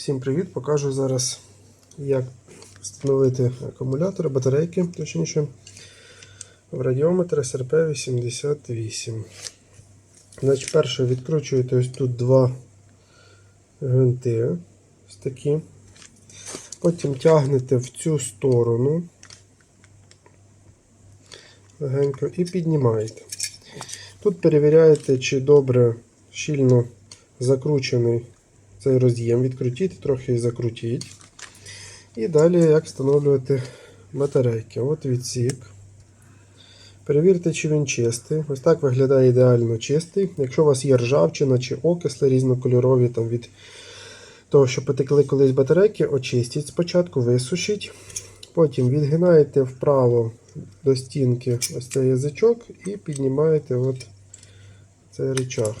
Всім привіт! Покажу зараз, як встановити акумулятори, батарейки, точніше, в радіометр SRP88. Значить, перше відкручуєте ось тут два гвинти. Ось такі. Потім тягнете в цю сторону легенько і піднімаєте. Тут перевіряєте, чи добре щільно закручений цей роз'єм, відкрутіть, трохи закрутіть. І далі як встановлювати батарейки. От відсік. Перевірте, чи він чистий. Ось так виглядає ідеально чистий. Якщо у вас є ржавчина чи окисли різнокольорові там від того, що потекли колись батарейки, очистіть спочатку, висушіть. Потім відгинаєте вправо до стінки ось цей язичок і піднімаєте от цей рычаг.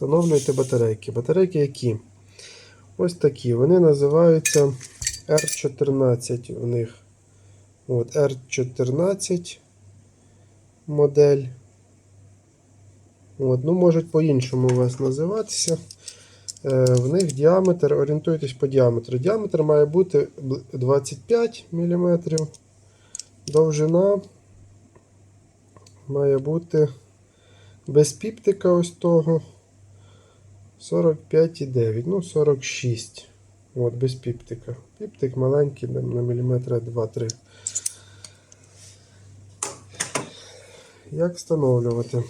Встановлюєте батарейки. Батарейки які? Ось такі. Вони називаються R14 у них. От R14 модель. От, ну, можуть по-іншому у вас називатися. Е, в них діаметр, орієнтуйтесь по діаметру. Діаметр має бути 25 мм. Довжина має бути без піптика ось того. 45,9, ну 46. От, без піптика. Піптик маленький, на міліметра 2-3. Як встановлювати?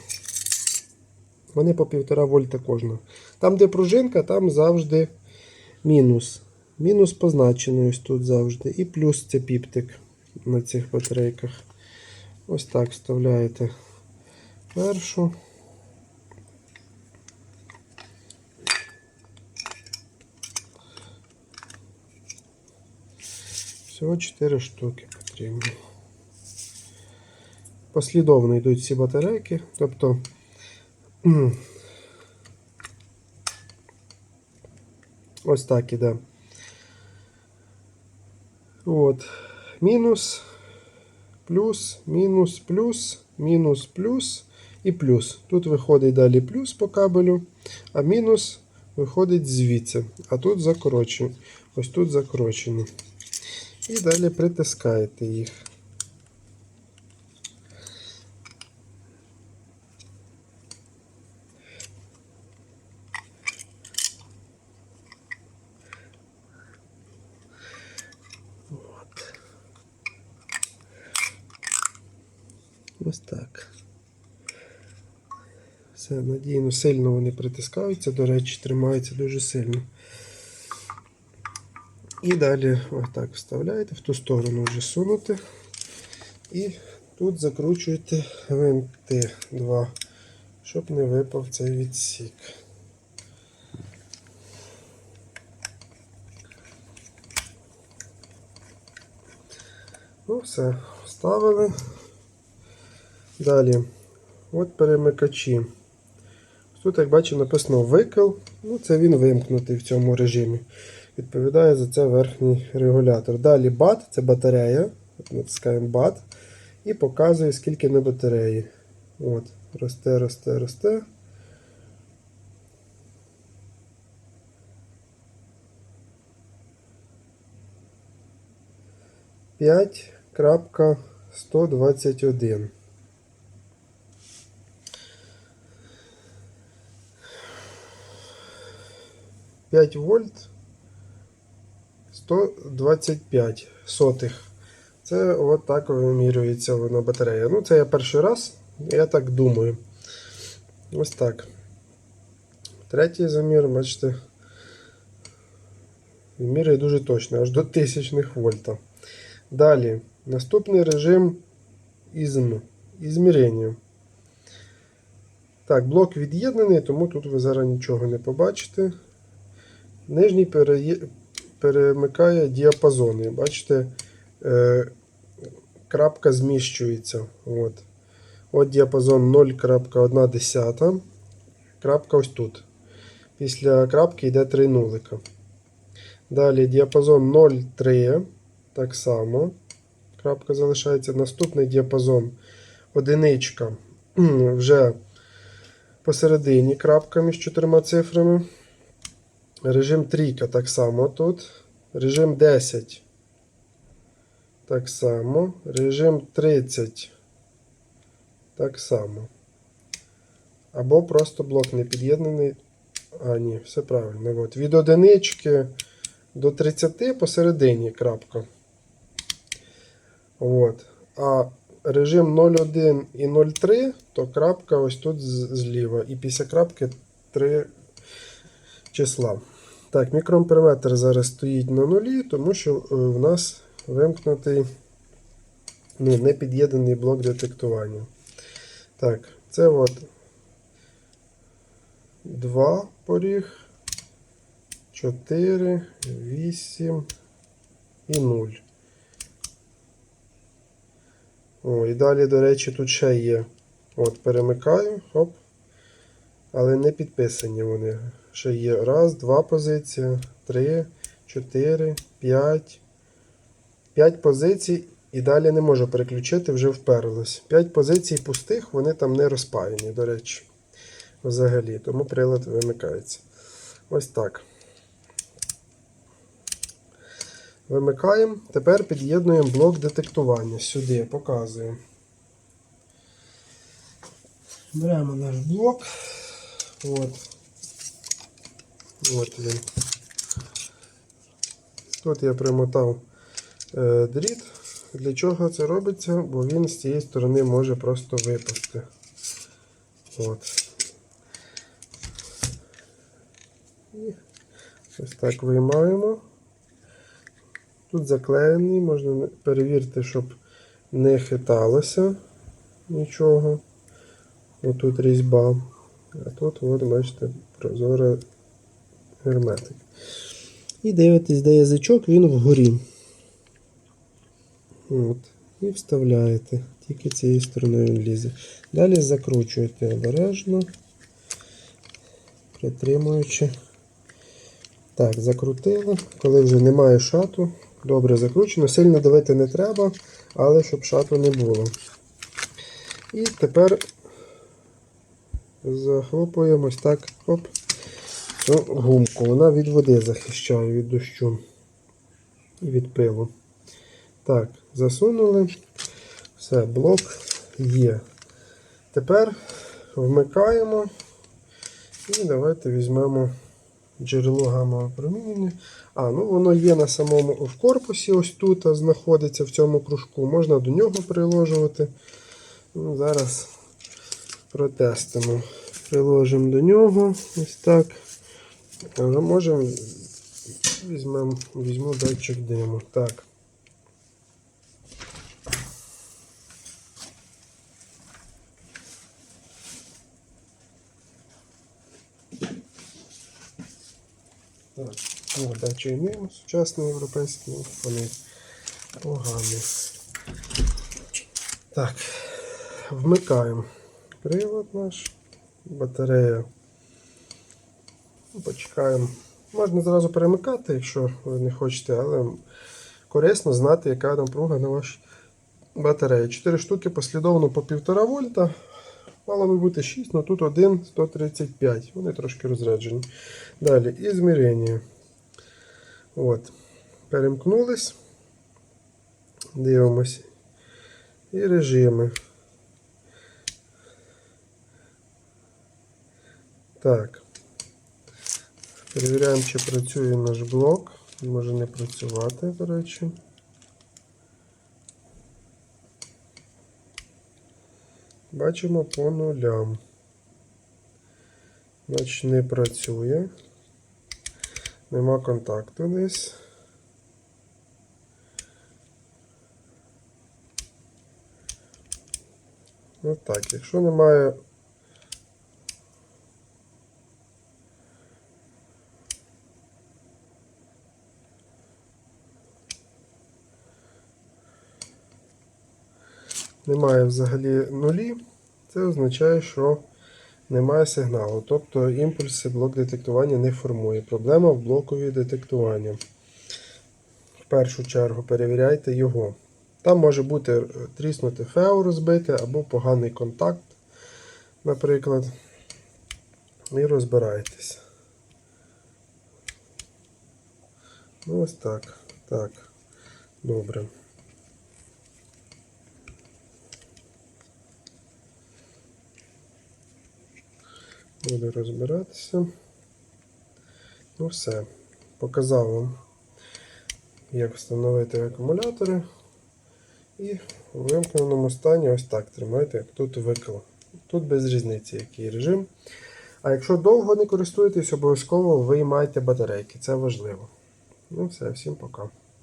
Вони по 1,5 вольта кожна. Там, де пружинка, там завжди мінус. Мінус позначений ось тут завжди. І плюс це піптик на цих батарейках. Ось так вставляєте першу. Всього 4 штуки потрібно. Послідовно йдуть всі батарейки, тобто ось так іде. От. Мінус, плюс, мінус, плюс, мінус, плюс і плюс. Тут виходить далі плюс по кабелю, а мінус виходить звідси. А тут закорочені. Ось тут закорочені. І далі притискаєте їх. От. Ось так. Все, надійно, сильно вони притискаються, до речі, тримаються дуже сильно. І далі отак вставляєте, в ту сторону вже сунути. І тут закручуєте гвинти два, щоб не випав цей відсік. Ну, все, вставили. Далі, от перемикачі. Тут, як бачимо, написано викил. Ну, це він вимкнутий в цьому режимі. Відповідає за це верхній регулятор. Далі бат, це батарея. Натискаємо бат і показує, скільки на батареї. От, Росте, росте, росте. П'ять крапка сто двадцять один. П'ять вольт 125 сотих. Це от так вимірюється вона батарея. Ну, це я перший раз, я так думаю. Ось так. Третій замір, бачите, міряє дуже точно, аж до тисячних вольта. Далі, наступний режим ізм, ізмірення. Так, блок від'єднаний, тому тут ви зараз нічого не побачите. Нижній перемикає діапазони. Бачите, е, крапка зміщується. От. От діапазон 0.1. Крапка ось тут. Після крапки йде 3 нулика. Далі діапазон 0,3. Так само. Крапка залишається. Наступний діапазон одиничка. Вже посередині крапка між чотирма цифрами. Режим трійка так само тут. Режим 10. Так само. Режим 30. Так само. Або просто блок не під'єднаний. А, ні, все правильно. От. Від одинички до 30 посередині крапка. От. А режим 01 і 03, то крапка ось тут зліва. І після крапки 3 числа. Так, мікроамперметр зараз стоїть на нулі, тому що е, в нас вимкнутий ну, не блок детектування. Так, це от 2 поріг, 4, 8 і 0. О, і далі, до речі, тут ще є. От, перемикаю, хоп. Але не підписані вони. Ще є раз, два позиції, три, чотири, п'ять. П'ять позицій і далі не можу переключити, вже вперлось. П'ять позицій пустих, вони там не розпаяні, до речі. Взагалі, тому прилад вимикається. Ось так. Вимикаємо. Тепер під'єднуємо блок детектування. Сюди показуємо. Беремо наш блок. От. От він. Тут я примотав е, дріт. Для чого це робиться? Бо він з цієї сторони може просто випасти. От. І ось так виймаємо. Тут заклеєний, можна перевірити, щоб не хиталося нічого. Отут різьба. А тут, от, бачите, прозора герметик. І дивитесь, де язичок, він вгорі. От. І вставляєте. Тільки цією стороною він лізе. Далі закручуєте обережно, притримуючи. Так, закрутили. Коли вже немає шату, добре закручено. Сильно давити не треба, але щоб шату не було. І тепер захлопуємо ось так хоп, цю гумку. Вона від води захищає, від дощу і від пилу. Так, засунули. Все, блок є. Тепер вмикаємо і давайте візьмемо джерело гамма промінення. А, ну воно є на самому в корпусі, ось тут а, знаходиться в цьому кружку. Можна до нього приложувати. Ну, зараз протестимо. Приложимо до нього ось так. А вже можемо візьмемо, візьму датчик диму. Так. Так, о, датчик диму, сучасний європейський, вони погані. Так, вмикаємо привод наш, батарея. Почекаємо. Можна зразу перемикати, якщо ви не хочете, але корисно знати, яка напруга на вашій батареї. 4 штуки послідовно по 1,5 вольта. Мало би бути 6, але тут 1 135. Вони трошки розряджені. Далі і змірення. От. Перемкнулись. Дивимось. І режими. Так. Перевіряємо, чи працює наш блок. Може не працювати, до речі. Бачимо по нулям. Значить, не працює. Нема контакту десь. Ну так, якщо немає немає взагалі нулі, це означає, що немає сигналу. Тобто імпульси блок детектування не формує. Проблема в блокові детектування. В першу чергу перевіряйте його. Там може бути тріснути фео розбите або поганий контакт, наприклад. І розбирайтесь. Ну, ось так. Так. Добре. Буду розбиратися. Ну все. Показав вам, як встановити акумулятори. І в вимкненому стані ось так тримайте, як тут викл. Тут без різниці, який режим. А якщо довго не користуєтесь, обов'язково виймайте батарейки. Це важливо. Ну все, всім пока.